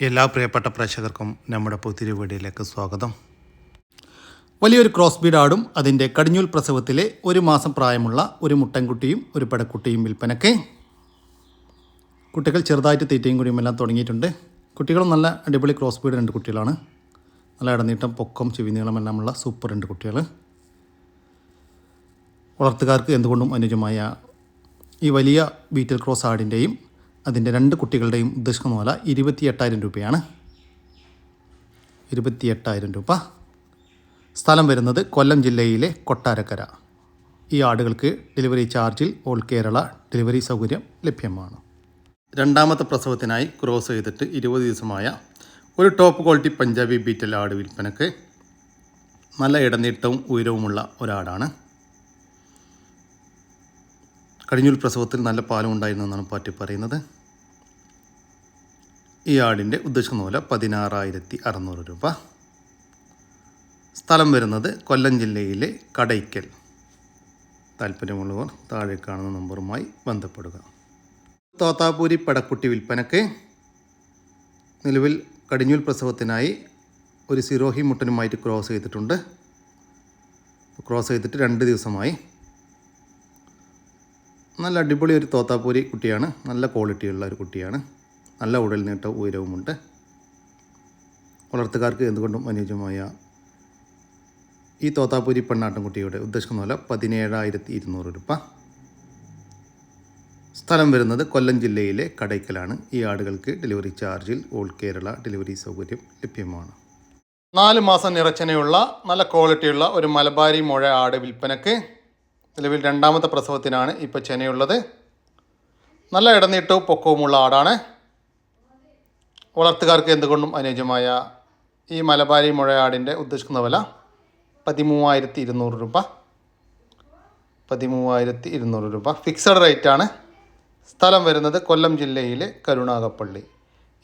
എല്ലാ പ്രിയപ്പെട്ട പ്രേക്ഷകർക്കും നമ്മുടെ പുതിയ സ്വാഗതം. വലിയൊരു ക്രോസ് ബീഡ് ആടും അതിന്റെ കടിഞ്ഞൂൽ പ്രസവത്തിലെ ഒരു മാസം പ്രായമുള്ള ഒരു മുട്ടൻകുട്ടിയും ഒരു പടക്കുട്ടിയും വിൽപ്പനയ്ക്ക്. കുട്ടികൾ ചെറുതായിട്ട് തീറ്റയും കുടിയും എല്ലാം തുടങ്ങിയിട്ടുണ്ട്. കുട്ടികളും നല്ല അടിപൊളി ക്രോസ് ബീഡ് രണ്ട് കുട്ടികളാണ്. നല്ല ഇടനീട്ടം പൊക്കം ചെവിനീളം എല്ലാമുള്ള സൂപ്പർ രണ്ട് കുട്ടികൾ വളർത്തുകാർക്ക് എന്തുകൊണ്ടും അനുജമായ ഈ വലിയ ബീറ്റൽ ക്രോസ് ആടിന്റെയും അതിന്റെ രണ്ട് കുട്ടികളുടെയും ഉദ്ദേശിക്കുന്ന പോലെ ഇരുപത്തി എട്ടായിരം രൂപയാണ്. ഇരുപത്തി എട്ടായിരം രൂപ. സ്ഥലം വരുന്നത് കൊല്ലം ജില്ലയിലെ കൊട്ടാരക്കര. ഈ ആടുകൾക്ക് ഡെലിവറി ചാർജിൽ ഓൾ കേരള ഡെലിവറി സൗകര്യം ലഭ്യമാണ്. രണ്ടാമത്തെ പ്രസവത്തിനായി ക്രോസ് ചെയ്തിട്ട് ഇരുപത് ദിവസമായ ഒരു ടോപ്പ് ക്വാളിറ്റി പഞ്ചാബി ബീറ്റൽ ആട് വിൽപ്പനക്ക് നല്ല ഇടനീട്ടവും ഉയരവുമുള്ള ഒരാടാണ്. കടിഞ്ഞൂൽ പ്രസവത്തിൽ നല്ല പാലും ഉണ്ടായിരുന്നു എന്നാണ് പാർട്ടി പറയുന്നത്. ഈ ആടിന്റെ ഉദ്ദേശിക്കുന്ന മൂല പതിനാറായിരത്തി അറുന്നൂറ് രൂപ. സ്ഥലം വരുന്നത് കൊല്ലം ജില്ലയിലെ കടയ്ക്കൽ. താല്പര്യമുള്ളവർ താഴെ കാണുന്ന നമ്പറുമായി ബന്ധപ്പെടുക. തോത്താപൂരി പടക്കുട്ടി വിൽപ്പനക്ക് നിലവിൽ കടിഞ്ഞൂൽ പ്രസവത്തിനായി ഒരു സിറോഹി മുട്ടനുമായിട്ട് ക്രോസ് ചെയ്തിട്ടുണ്ട്. ക്രോസ് ചെയ്തിട്ട് രണ്ട് ദിവസമായി. നല്ല അടിപൊളി ഒരു തോത്താപ്പൂരി കുട്ടിയാണ്. നല്ല ക്വാളിറ്റിയുള്ള ഒരു കുട്ടിയാണ്. നല്ല ഉടൽ നീട്ട ഉയരവുമുണ്ട്. വളർത്തുകാർക്ക് എന്തുകൊണ്ടും അനുയോജ്യമായ ഈ തോത്താപ്പൂരി പെണ്ണാട്ടുംകുട്ടിയുടെ ഉദ്ദേശിക്കുന്ന വില പതിനേഴായിരത്തി ഇരുന്നൂറ് രൂപ. സ്ഥലം വരുന്നത് കൊല്ലം ജില്ലയിലെ കടയ്ക്കലാണ്. ഈ ആടുകൾക്ക് ഡെലിവറി ചാർജിൽ ഓൾ കേരള ഡെലിവറി സൗകര്യം ലഭ്യമാണ്. നാല് മാസം നിറച്ചനയുള്ള നല്ല ക്വാളിറ്റിയുള്ള ഒരു മലബാരി മുഴ ആട് വിൽപ്പനക്ക് നിലവിൽ രണ്ടാമത്തെ പ്രസവത്തിനാണ് ഇപ്പോൾ ചെനയുള്ളത്. നല്ല ഇടനീട്ടവും പൊക്കവുമുള്ള ആടാണ്. വളർത്തുകാർക്ക് എന്തുകൊണ്ടും അനുയോജ്യമായ ഈ മലബാരി മുഴയാടിന്റെ ഉദ്ദേശിക്കുന്ന വില പതിമൂവായിരത്തി ഇരുന്നൂറ് രൂപ. പതിമൂവായിരത്തി ഇരുന്നൂറ് രൂപ. ഫിക്സഡ് റേറ്റ് ആണ്. സ്ഥലം വരുന്നത് കൊല്ലം ജില്ലയിലെ കരുണാകപ്പള്ളി.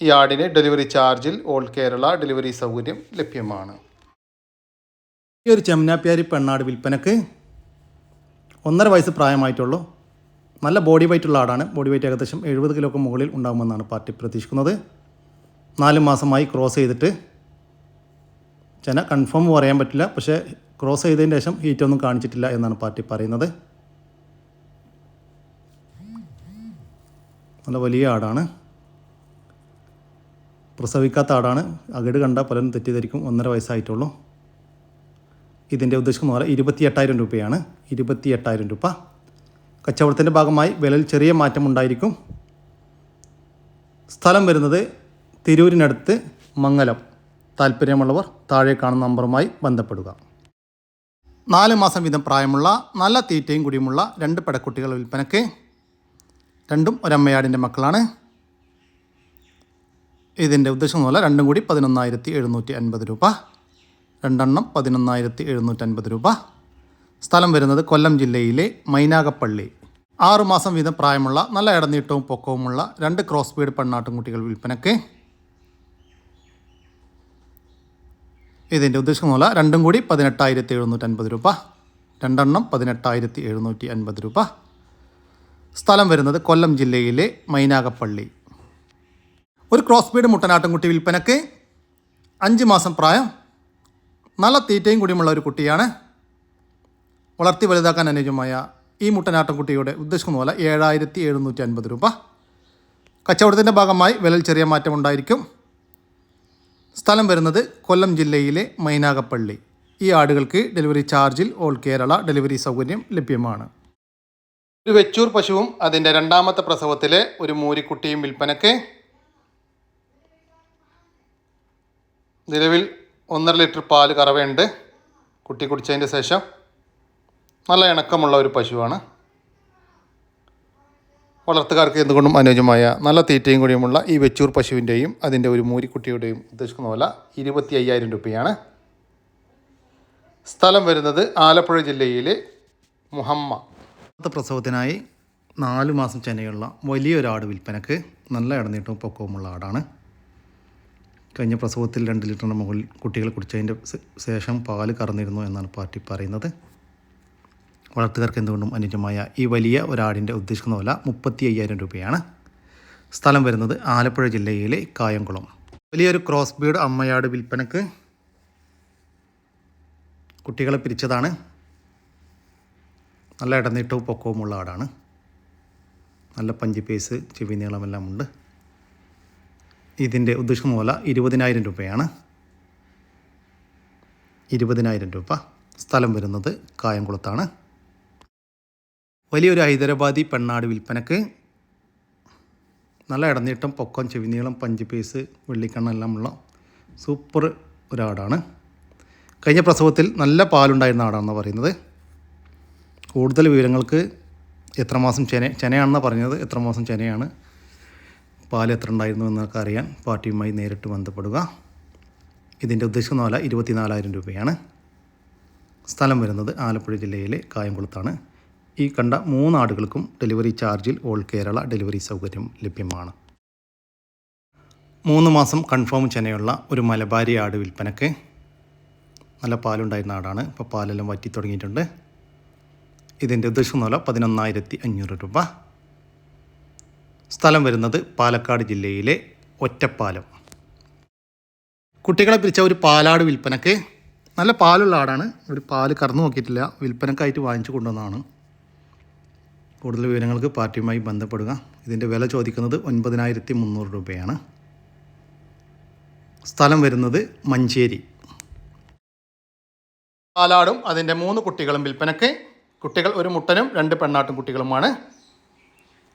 ഈ ആടിന് ഡെലിവറി ചാർജിൽ ഓൾ കേരള ഡെലിവറി സൗകര്യം ലഭ്യമാണ്. ഈ ഒരു ചെമ്മനാപ്പ്യാരി പെണ്ണാട് വിൽപ്പനക്ക് ഒന്നര വയസ്സ് പ്രായമായിട്ടുള്ളൂ. നല്ല ബോഡി വെയിറ്റ് ഉള്ള ആടാണ്. ബോഡി വെയിറ്റ് ഏകദേശം എഴുപത് കിലോക്ക് മുകളിൽ ഉണ്ടാകുമെന്നാണ് പാർട്ടി പ്രതീക്ഷിക്കുന്നത്. നാല് മാസമായി ക്രോസ് ചെയ്തിട്ട്. ചെന കൺഫേം പറയാൻ പറ്റില്ല. പക്ഷേ ക്രോസ് ചെയ്തതിന് ശേഷം ഹീറ്റൊന്നും കാണിച്ചിട്ടില്ല എന്നാണ് പാർട്ടി പറയുന്നത്. നല്ല വലിയ ആടാണ്. പ്രസവിക്കാത്ത ആടാണ്. അകട് കണ്ട പലരും തെറ്റിദ്ധരിക്കും. ഒന്നര വയസ്സായിട്ടുള്ളൂ. ഇതിന്റെ ഉദ്ദേശം എന്ന് പറയാം ഇരുപത്തി എട്ടായിരം രൂപയാണ്. ഇരുപത്തി എട്ടായിരം രൂപ. കച്ചവടത്തിന്റെ ഭാഗമായി വിലയിൽ ചെറിയ മാറ്റം ഉണ്ടായിരിക്കും സ്ഥലം വരുന്നത് തിരൂരിനടുത്ത് മംഗലം. താല്പര്യമുള്ളവർ താഴെ കാണുന്ന നമ്പറുമായി ബന്ധപ്പെടുക. നാല് മാസം വീതം പ്രായമുള്ള നല്ല തീറ്റയും കുടിയുമുള്ള രണ്ട് പെടക്കുട്ടികൾ വിൽപ്പനയ്ക്ക് രണ്ടും ഒരമ്മയാടിന്റെ മക്കളാണ്. ഇതിന്റെ ഉദ്ദേശം പോലെ രണ്ടും കൂടി പതിനൊന്നായിരത്തി എഴുന്നൂറ്റി അൻപത് രൂപ. രണ്ടെണ്ണം പതിനൊന്നായിരത്തി എഴുന്നൂറ്റി അൻപത് രൂപ. സ്ഥലം വരുന്നത് കൊല്ലം ജില്ലയിലെ മൈനാഗപ്പള്ളി. ആറു മാസം വീതം പ്രായമുള്ള നല്ല ഇടനീട്ടവും പൊക്കവുമുള്ള രണ്ട് ക്രോസ് ബീഡ് പെണ്ണാട്ടുംകുട്ടികൾ വിൽപ്പനയ്ക്ക് ഇതിന്റെ ഉദ്ദേശിക്കുന്ന പോലെ രണ്ടും കൂടി പതിനെട്ടായിരത്തി എഴുന്നൂറ്റൻപത് രൂപ. രണ്ടെണ്ണം പതിനെട്ടായിരത്തി എഴുന്നൂറ്റി അൻപത് രൂപ. സ്ഥലം വരുന്നത് കൊല്ലം ജില്ലയിലെ മൈനാകപ്പള്ളി ഒരു ക്രോസ് ബീഡ് മുട്ടനാട്ടുംകുട്ടി വിൽപ്പനയ്ക്ക് അഞ്ച് മാസം പ്രായം. നല്ല തീറ്റയും കൂടിയുമുള്ള ഒരു കുട്ടിയാണ്. വളർത്തി വലുതാക്കാൻ അനുയോജ്യമായ ഈ മുട്ടനാട്ടുംകുട്ടിയുടെ ഉദ്ദേശിക്കുന്ന പോലെ ഏഴായിരത്തി എഴുന്നൂറ്റി അൻപത് രൂപ. കച്ചവടത്തിന്റെ ഭാഗമായി വിലയിൽ ചെറിയ മാറ്റമുണ്ടായിരിക്കും. സ്ഥലം വരുന്നത് കൊല്ലം ജില്ലയിലെ മൈനാഗപ്പള്ളി. ഈ ആടുകൾക്ക് ഡെലിവറി ചാർജിൽ ഓൾ കേരള ഡെലിവറി സൗകര്യം ലഭ്യമാണ്. ഒരു വെച്ചൂർ പശുവും അതിന്റെ രണ്ടാമത്തെ പ്രസവത്തിലെ ഒരു മൂരിക്കുട്ടിയും വിൽപ്പനയ്ക്ക് നിലവിൽ ഒന്നര ലിറ്റർ പാൽ കറവയുണ്ട്. കുട്ടി കുടിച്ചതിന്റെ ശേഷം നല്ല ഇണക്കമുള്ള ഒരു പശുവാണ്. വളർത്തുകാർക്ക് എന്തുകൊണ്ടും അനുയോജ്യമായ നല്ല തീറ്റയും കൂടിയുമുള്ള ഈ വെച്ചൂർ പശുവിന്റെയും അതിന്റെ ഒരു മൂരിക്കുട്ടിയുടെയും ഉദ്ദേശിക്കുന്ന വില ഇരുപത്തി അയ്യായിരം രൂപയാണ്. സ്ഥലം വരുന്നത് ആലപ്പുഴ ജില്ലയിലെ മുഹമ്മ. പ്രസവത്തിനായി നാല് മാസം ചെനയുള്ള വലിയൊരാട് വിൽപ്പനക്ക് നല്ല ഇടനീട്ടവും പൊക്കവുമുള്ള ആടാണ്. കഴിഞ്ഞ പ്രസവത്തിൽ രണ്ട് ലിറ്ററിന് മുകളിൽ കുട്ടികൾ കുടിച്ചതിന്റെ ശേഷം പാൽ കറന്നിരുന്നു എന്നാണ് പാർട്ടി പറയുന്നത്. വളർത്തുകാർക്ക് എന്തുകൊണ്ടും അനുയോജ്യമായ ഈ വലിയ ഒരാടിന്റെ ഉദ്ദേശിക്കുന്ന വില മുപ്പത്തി അയ്യായിരം രൂപയാണ്. സ്ഥലം വരുന്നത് ആലപ്പുഴ ജില്ലയിലെ കായംകുളം. വലിയൊരു ക്രോസ് ബീഡ് അമ്മയാട് വിൽപ്പനക്ക് കുട്ടികളെ പിരിച്ചതാണ്. നല്ല ഇടനീട്ടവും പൊക്കവുമുള്ള ആടാണ്. നല്ല പഞ്ചി പേസ് ചെവി നീളമെല്ലാം ഉണ്ട്. ഇതിന്റെ ഉദ്ദേശിക്കുന്ന വില ഇരുപതിനായിരം രൂപയാണ്. ഇരുപതിനായിരം രൂപ. സ്ഥലം വരുന്നത് കായംകുളത്താണ്. വലിയൊരു ഹൈദരാബാദി പെണ്ണാട് വിൽപ്പനക്ക് നല്ല ഇടനീട്ടം പൊക്കം ചെവിനീളം പഞ്ച് പീസ് വെള്ളിക്കണ്ണെല്ലാം ഉള്ള സൂപ്പർ ഒരാടാണ്. കഴിഞ്ഞ പ്രസവത്തിൽ നല്ല പാലുണ്ടായിരുന്ന ആടാണെന്ന് പറയുന്നത്. കൂടുതൽ വിവരങ്ങൾക്ക് എത്ര മാസം ചെന ചെനയാണെന്നാണ് പറഞ്ഞത് എത്ര മാസം ചെനയാണ് പാൽ എത്ര ഉണ്ടായിരുന്നു എന്നൊക്കെ അറിയാൻ പാർട്ടിയുമായി നേരിട്ട് ബന്ധപ്പെടുക. ഇതിന്റെ ഉദ്ദേശം എന്ന് പറഞ്ഞാൽ ഇരുപത്തിനാലായിരം രൂപയാണ്. സ്ഥലം വരുന്നത് ആലപ്പുഴ ജില്ലയിലെ കായംകുളത്താണ്. ഈ കണ്ട മൂന്നാടുകൾക്കും ഡെലിവറി ചാർജിൽ ഓൾ കേരള ഡെലിവറി സൗകര്യം ലഭ്യമാണ്. മൂന്ന് മാസം കൺഫേം ചെനയുള്ള ഒരു മലബാരി ആട് വിൽപ്പനക്ക് നല്ല പാലുണ്ടായിരുന്ന ആടാണ്. ഇപ്പോൾ പാലെല്ലാം വറ്റി തുടങ്ങിയിട്ടുണ്ട്. ഇതിന്റെ ഉദ്ദേശം നോല പതിനൊന്നായിരത്തി അഞ്ഞൂറ് രൂപ. സ്ഥലം വരുന്നത് പാലക്കാട് ജില്ലയിലെ ഒറ്റപ്പാലം. കുട്ടികളെ പിരിച്ച ഒരു പാലാട് വിൽപ്പനക്ക് നല്ല പാലുള്ള ആടാണ്. ഒരു പാൽ കറന്നു നോക്കിയിട്ടില്ല. വിൽപ്പനക്കായിട്ട് വാങ്ങിച്ചു കൊണ്ടുവന്നതാണ്. കൂടുതൽ വിവരങ്ങൾക്ക് പാർട്ടിയുമായി ബന്ധപ്പെടുക. ഇതിന്റെ വില ചോദിക്കുന്നത് ഒൻപതിനായിരത്തി മുന്നൂറ് രൂപയാണ്. സ്ഥലം വരുന്നത് മഞ്ചേരി. പാലാടും അതിന്റെ മൂന്ന് കുട്ടികളും വിൽപ്പനയ്ക്ക്. കുട്ടികൾ ഒരു മുട്ടനും രണ്ട് പെണ്ണാട്ടും കുട്ടികളുമാണ്.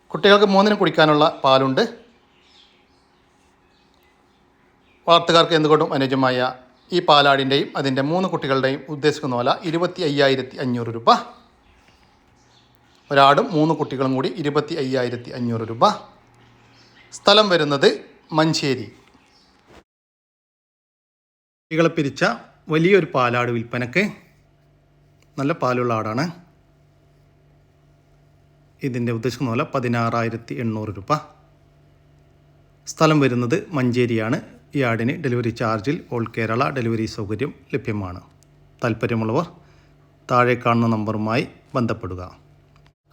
കുട്ടികൾക്ക് മൂന്നിനും കുടിക്കാനുള്ള പാലുണ്ട്. വളർത്തുകാർക്ക് എന്തുകൊണ്ടും അനുയോജ്യമായ ഈ പാലാടിന്റെയും അതിന്റെ മൂന്ന് കുട്ടികളുടെയും ഉദ്ദേശിക്കുന്ന പോലെ ഇരുപത്തി അയ്യായിരത്തി അഞ്ഞൂറ് രൂപ. ഒരാടും മൂന്ന് കുട്ടികളും കൂടി ഇരുപത്തി അയ്യായിരത്തി അഞ്ഞൂറ് രൂപ. സ്ഥലം വരുന്നത് മഞ്ചേരി. കുട്ടികളെ പിരിച്ച വലിയൊരു പാലാട് വിൽപ്പനക്ക് നല്ല പാലുള്ള ആടാണ്. ഇതിന്റെ ഉദ്ദേശിക്കുന്ന പോലെ പതിനാറായിരത്തി എണ്ണൂറ് രൂപ. സ്ഥലം വരുന്നത് മഞ്ചേരിയാണ്. ഈ ആടിന് ഡെലിവറി ചാർജിൽ ഓൾ കേരള ഡെലിവറി സൗകര്യം ലഭ്യമാണ്. താല്പര്യമുള്ളവർ താഴെ കാണുന്ന നമ്പറുമായി ബന്ധപ്പെടുക.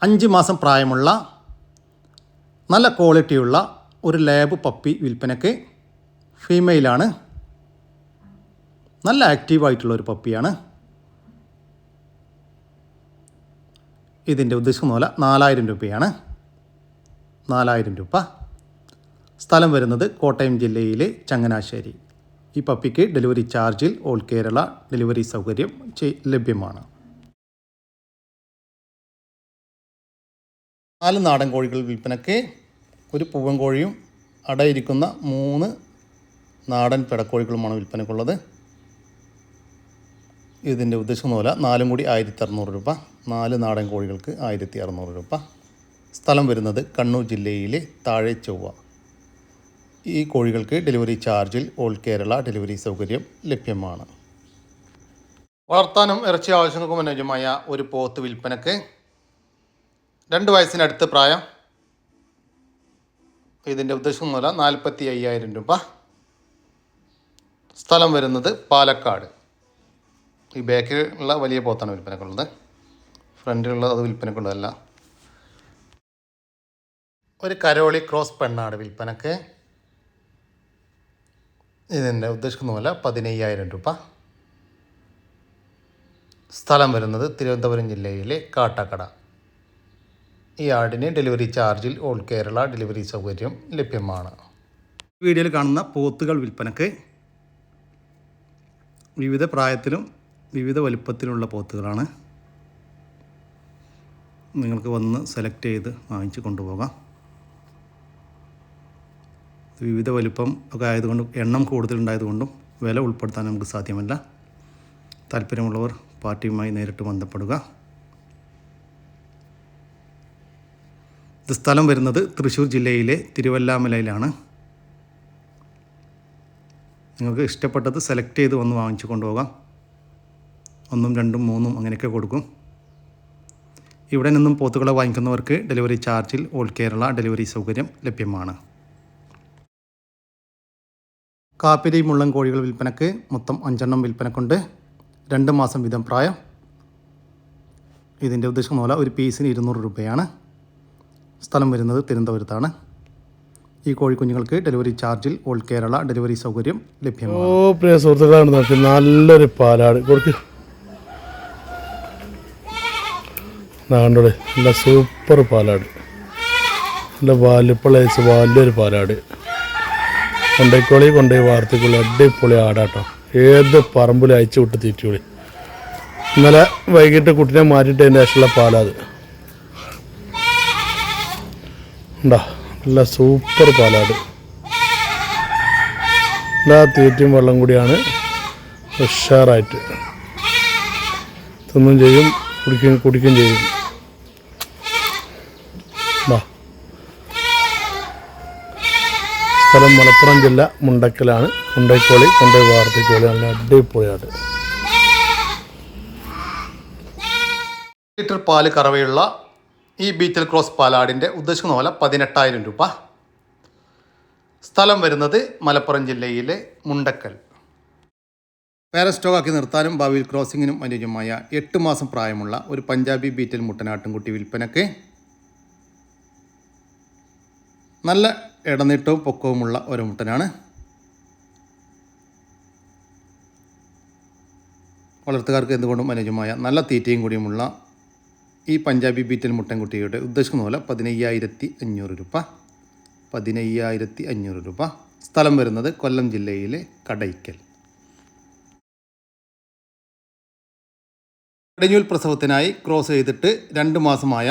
അഞ്ച് മാസം പ്രായമുള്ള നല്ല ക്വാളിറ്റിയുള്ള ഒരു ലാബ് പപ്പി വിൽപ്പനയ്ക്ക് ഫീമെയിലാണ്. നല്ല ആക്റ്റീവായിട്ടുള്ള ഒരു പപ്പിയാണ്. ഇതിന്റെ ഉദ്ദേശം മൂല നാലായിരം രൂപയാണ്. നാലായിരം രൂപ. സ്ഥലം വരുന്നത് കോട്ടയം ജില്ലയിലെ ചങ്ങനാശ്ശേരി. ഈ പപ്പിക്ക് ഡെലിവറി ചാർജിൽ ഓൾ കേരള ഡെലിവറി സൗകര്യം ലഭ്യമാണ്. നാല് നാടൻ കോഴികൾ വിൽപ്പനയ്ക്ക് ഒരു പൂവൻ കോഴിയും അടയിരിക്കുന്ന മൂന്ന് നാടൻ പിടക്കോഴികളുമാണ് വിൽപ്പനയ്ക്കുള്ളത്. ഇതിന്റെ ഉദ്ദേശം പോലെ നാലും കൂടി ആയിരത്തി അറുന്നൂറ് രൂപ. നാല് നാടൻ കോഴികൾക്ക് ആയിരത്തി അറുന്നൂറ് രൂപ. സ്ഥലം വരുന്നത് കണ്ണൂർ ജില്ലയിലെ താഴെ ചൊവ്വ. ഈ കോഴികൾക്ക് ഡെലിവറി ചാർജിൽ ഓൾ കേരള ഡെലിവറി സൗകര്യം ലഭ്യമാണ്. വളർത്താനും ഇറച്ചി ആവശ്യങ്ങൾക്കും അനുയോജ്യമായ ഒരു പോത്ത് വിൽപ്പനക്ക് രണ്ട് വയസ്സിനടുത്ത് പ്രായം. ഇതിന്റെ ഉദ്ദേശം മൂല നാൽപ്പത്തി അയ്യായിരം രൂപ. സ്ഥലം വരുന്നത് പാലക്കാട്. ഈ ബാക്കിലുള്ള വലിയ പോത്താണ് വിൽപ്പനക്കുള്ളത്. ഫ്രണ്ടിലുള്ള അത് വിൽപ്പനക്കുള്ളതല്ല. ഒരു കരോളി ക്രോസ് പെണ്ണാണ് വിൽപ്പനക്ക്. ഇതിന്റെ ഉദ്ദേശിക്കുന്ന പോലെ പതിനയ്യായിരം രൂപ. സ്ഥലം വരുന്നത് തിരുവനന്തപുരം ജില്ലയിലെ കാട്ടാക്കട. ഈ ആടിന് ഡെലിവറി ചാർജിൽ ഓൾ കേരള ഡെലിവറി സൗകര്യം ലഭ്യമാണ്. വീഡിയോയിൽ കാണുന്ന പോത്തുകൾ വിൽപ്പനക്ക് വിവിധ പ്രായത്തിലും വിവിധ വലുപ്പത്തിലുള്ള പോത്തുകളാണ്. നിങ്ങൾക്ക് വന്ന് സെലക്ട് ചെയ്ത് വാങ്ങിച്ച് കൊണ്ടുപോകാം. വിവിധ വലുപ്പം ഒക്കെ ആയതുകൊണ്ടും എണ്ണം കൂടുതലുണ്ടായതുകൊണ്ടും വില ഉൾപ്പെടുത്താൻ നമുക്ക് സാധ്യമല്ല. താല്പര്യമുള്ളവർ പാർട്ടിയുമായി നേരിട്ട് ബന്ധപ്പെടുക. ഇത് സ്ഥലം വരുന്നത് തൃശ്ശൂർ ജില്ലയിലെ തിരുവല്ലാമലയിലാണ്. നിങ്ങൾക്ക് ഇഷ്ടപ്പെട്ടത് സെലക്ട് ചെയ്ത് വന്ന് വാങ്ങിച്ചു കൊണ്ടുപോകാം. ഒന്നും രണ്ടും മൂന്നും അങ്ങനെയൊക്കെ കൊടുക്കും. ഇവിടെ നിന്നും പോത്തുകളെ വാങ്ങിക്കുന്നവർക്ക് ഡെലിവറി ചാർജിൽ ഓൾ കേരള ഡെലിവറി സൗകര്യം ലഭ്യമാണ്. കാപ്പിരി മുള്ളൻ കോഴികൾ വിൽപ്പനക്ക് മൊത്തം അഞ്ചെണ്ണം വിൽപ്പനക്കുണ്ട്. രണ്ട് മാസം വീതം പ്രായം. ഇതിന്റെ ഉദ്ദേശം പോലെ ഒരു പീസിന് ഇരുന്നൂറ് രൂപയാണ്. സ്ഥലം വരുന്നത് തിരുവനന്തപുരത്താണ്. ഈ കോഴിക്കുഞ്ഞുങ്ങൾക്ക് ഡെലിവറി ചാർജിൽ ഓൾ കേരള ഡെലിവറി സൗകര്യം ലഭ്യമാണ്. ഓ പ്രിയ സുഹൃത്തുക്കളാണ് നല്ലൊരു പാലാട് കൊടുക്ക്. നല്ല സൂപ്പർ പാലാട് നല്ല വലിപ്പളയച്ച് വലിയൊരു പാലാട് കൊണ്ടേക്കോളി കൊണ്ടുപോയി വാർത്തക്കുള്ളി അടിപൊളി ആടാട്ടോ. ഏത് പറമ്പിലും അയച്ചു വിട്ട് തീറ്റോളി. ഇന്നലെ വൈകിട്ട് കുട്ടിനെ മാറ്റിയിട്ട് അതിന്റെ ശേഷമുള്ള പാലാത് ഉണ്ടാ? നല്ല സൂപ്പർ പാലാട് എല്ലാ തീറ്റയും വെള്ളം കൂടിയാണ്. ഉഷാറായിട്ട്. തിന്നും ചെയ്യും കുടിക്കും കുടിക്കും ചെയ്യും. സ്ഥലം മലപ്പുറം ജില്ല മുണ്ടക്കലാണ്. മുണ്ടക്കോളി കൊണ്ട വാർത്തക്കോളി നല്ല അടിപൊളിയാണ് ലിറ്റർ പാൽ കറവയുള്ള ഈ ബീറ്റൽ ക്രോസ് പാലാടിന്റെ ഉദ്ദേശിക്കുന്ന പോലെ പതിനെട്ടായിരം രൂപ. സ്ഥലം വരുന്നത് മലപ്പുറം ജില്ലയിലെ മുണ്ടക്കൽ. പേരൻ സ്റ്റോക്കാക്കി നിർത്താനും ഭാവിയിൽ ക്രോസിങ്ങിനും അനുയോജ്യമായ എട്ട് മാസം പ്രായമുള്ള ഒരു പഞ്ചാബി ബീറ്റൽ മുട്ടനാട്ടുംകുട്ടി വിൽപ്പനക്ക് നല്ല ഇടനീട്ടവും പൊക്കവുമുള്ള ഒരു മുട്ടനാണ്. വളർത്തുകാർക്ക് എന്തുകൊണ്ടും അനുയോജ്യമായ നല്ല തീറ്റയും കൂടിയുമുള്ള ഈ പഞ്ചാബി ബീറ്റൽ മുട്ടൻകുട്ടിയുടെ ഉദ്ദേശിക്കുന്ന പോലെ പതിനയ്യായിരത്തി അഞ്ഞൂറ് രൂപ. പതിനയ്യായിരത്തി അഞ്ഞൂറ് രൂപ. സ്ഥലം വരുന്നത് കൊല്ലം ജില്ലയിലെ കടയ്ക്കൽ. കടഞ്ഞൂൽ പ്രസവത്തിനായി ക്രോസ് ചെയ്തിട്ട് രണ്ട് മാസമായ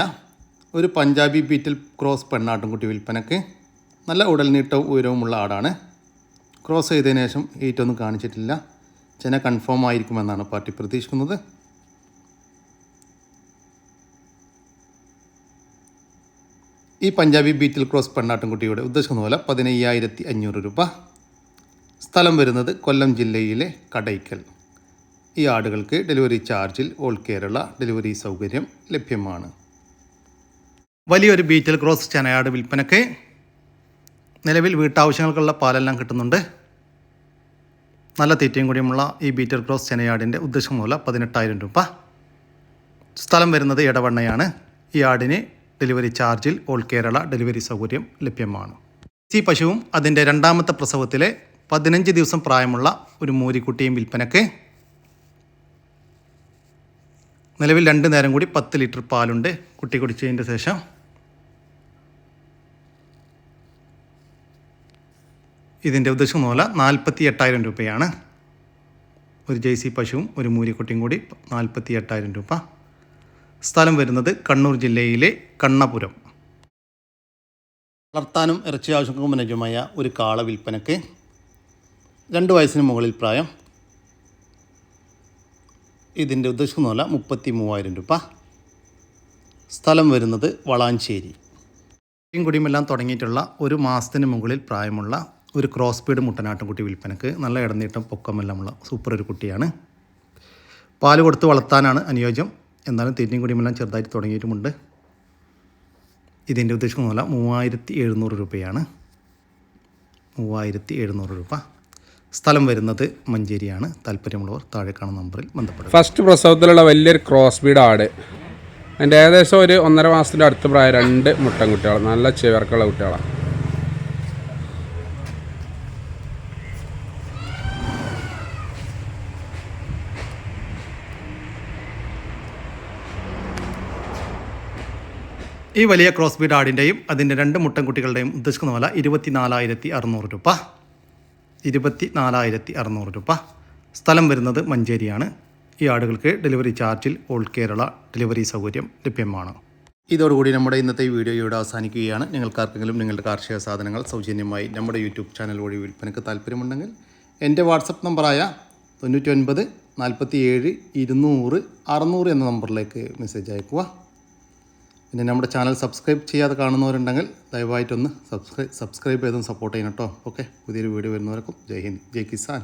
ഒരു പഞ്ചാബി ബീറ്റൽ ക്രോസ് പെണ്ണാട്ടുംകുട്ടി വിൽപ്പനക്ക് നല്ല ഉടൽനീട്ടവും ഉയരവുമുള്ള ആടാണ്. ക്രോസ് ചെയ്തതിനു ശേഷം ഹീറ്റൊന്നും കാണിച്ചിട്ടില്ല. ചെന കൺഫേം ആയിരിക്കുമെന്നാണ് പാർട്ടി പ്രതീക്ഷിക്കുന്നത്. ഈ പഞ്ചാബി ബീറ്റിൽ ക്രോസ് പെണ്ണാട്ടുംകുട്ടിയുടെ ഉദ്ദേശിക്കുന്ന പോലെ പതിനയ്യായിരത്തി അഞ്ഞൂറ് രൂപ. സ്ഥലം വരുന്നത് കൊല്ലം ജില്ലയിലെ കടയ്ക്കൽ. ഈ ആടുകൾക്ക് ഡെലിവറി ചാർജിൽ ഓൾ കേരള ഡെലിവറി സൗകര്യം ലഭ്യമാണ്. വലിയൊരു ബീറ്റൽ ക്രോസ് ചനയാട് വിൽപ്പനയ്ക്ക് നിലവിൽ വീട്ടാവശ്യങ്ങൾക്കുള്ള പാലെല്ലാം കിട്ടുന്നുണ്ട്. നല്ല തീറ്റയും കൂടിയുമുള്ള ഈ ബീറ്റൽ ക്രോസ് ചെനയാടിന്റെ ഉദ്ദേശം മൂല പതിനെട്ടായിരം രൂപ. സ്ഥലം വരുന്നത് ഇടവണ്ണയാണ് ഈ ആടിന് ഡെലിവറി ചാർജിൽ ഓൾ കേരള ഡെലിവറി സൗകര്യം ലഭ്യമാണ്. ഈ പശുവും അതിന്റെ രണ്ടാമത്തെ പ്രസവത്തിലെ പതിനഞ്ച് ദിവസം പ്രായമുള്ള ഒരു മൂരിക്കുട്ടിയും വിൽപ്പനയ്ക്ക് നിലവിൽ രണ്ട് നേരം കൂടി പത്ത് ലിറ്റർ പാലുണ്ട്. കുട്ടി കുടിച്ചതിന്റെ ശേഷം ഇതിന്റെ ഉദ്ദേശം മൂല നാൽപ്പത്തി എട്ടായിരം രൂപയാണ്. ഒരു ജേഴ്സി പശുവും ഒരു മൂരിക്കുട്ടിയും കൂടി നാൽപ്പത്തി എട്ടായിരം രൂപ. സ്ഥലം വരുന്നത് കണ്ണൂർ ജില്ലയിലെ കണ്ണപുരം. വളർത്താനും ഇറച്ചി ആവശ്യങ്ങൾക്കും അനുജമായ ഒരു കാള വിൽപ്പനയ്ക്ക് രണ്ട് വയസ്സിന് മുകളിൽ പ്രായം. ഇതിന്റെ ഉദ്ദേശിക്കുന്ന പോലെ മുപ്പത്തി മൂവായിരം രൂപ. സ്ഥലം വരുന്നത് വളാഞ്ചേരി. കുടിയുമെല്ലാം തുടങ്ങിയിട്ടുള്ള ഒരു മാസത്തിന് മുകളിൽ പ്രായമുള്ള ഒരു ക്രോസ് ബീഡ് മുട്ടനാട്ടുംകുട്ടി വിൽപ്പനക്ക് നല്ല ഇടനീട്ടം പൊക്കമെല്ലാമുള്ള സൂപ്പർ ഒരു കുട്ടിയാണ്. പാൽ കൊടുത്ത് വളർത്താനാണ് അനുയോജ്യം. എന്നാലും തീറ്റയും കുടിയുമെല്ലാം ചെറുതായിട്ട് തുടങ്ങിയിട്ടുമുണ്ട്. ഇതിന്റെ ഉദ്ദേശിക്കുന്നതല്ല മൂവായിരത്തി എഴുന്നൂറ് രൂപയാണ്. മൂവായിരത്തി എഴുന്നൂറ് രൂപ. സ്ഥലം വരുന്നത് മഞ്ചേരിയാണ്. താല്പര്യമുള്ളവർ താഴെ കാണുന്ന നമ്പറിൽ ബന്ധപ്പെടുക. ഫസ്റ്റ് പ്രസവത്തിലുള്ള വലിയൊരു ക്രോസ് ബീഡ് ആട് അതിന്റെ ഏകദേശം ഒരു ഒന്നര മാസത്തിന്റെ അടുത്ത പ്രായം രണ്ട് മുട്ടൻ കുട്ടികൾ നല്ല ചേർക്കുള്ള കുട്ടികളാണ്. ഈ വലിയ ക്രോസ് ബീഡ് ആടിന്റെയും അതിന്റെ രണ്ട് മുട്ടൻകുട്ടികളുടെയും ഉദ്ദേശിക്കുന്ന വില ഇരുപത്തി നാലായിരത്തി അറുന്നൂറ് രൂപ. ഇരുപത്തി നാലായിരത്തി അറുന്നൂറ് രൂപ. സ്ഥലം വരുന്നത് മഞ്ചേരിയാണ്. ഈ ആടുകൾക്ക് ഡെലിവറി ചാർജിൽ ഓൾ കേരള ഡെലിവറി സൗകര്യം ലഭ്യമാണ്. ഇതോടുകൂടി നമ്മുടെ ഇന്നത്തെ വീഡിയോ ഇവിടെ അവസാനിക്കുകയാണ്. നിങ്ങൾക്കാർക്കെങ്കിലും നിങ്ങളുടെ കാർഷിക സാധനങ്ങൾ സൗജന്യമായി നമ്മുടെ യൂട്യൂബ് ചാനൽ വഴി വിൽപ്പനയ്ക്ക് താല്പര്യമുണ്ടെങ്കിൽ എന്റെ വാട്സപ്പ് നമ്പറായ തൊണ്ണൂറ്റി ഒൻപത് നാൽപ്പത്തി ഏഴ് ഇരുന്നൂറ് അറുന്നൂറ് എന്ന നമ്പറിലേക്ക് മെസ്സേജ് അയക്കുക പിന്നെ നമ്മുടെ ചാനൽ സബ്സ്ക്രൈബ് ചെയ്യാതെ കാണുന്നവരുണ്ടെങ്കിൽ ദയവായിട്ടൊന്ന് സബ്സ്ക്രൈബ് സബ്സ്ക്രൈബ് ചെയ്തും സപ്പോർട്ട് ചെയ്യണം കേട്ടോ. ഓക്കെ പുതിയൊരു വീഡിയോ വരുന്നവർക്കും ജയ് ഹിന്ദ് ജയ് കിസാൻ.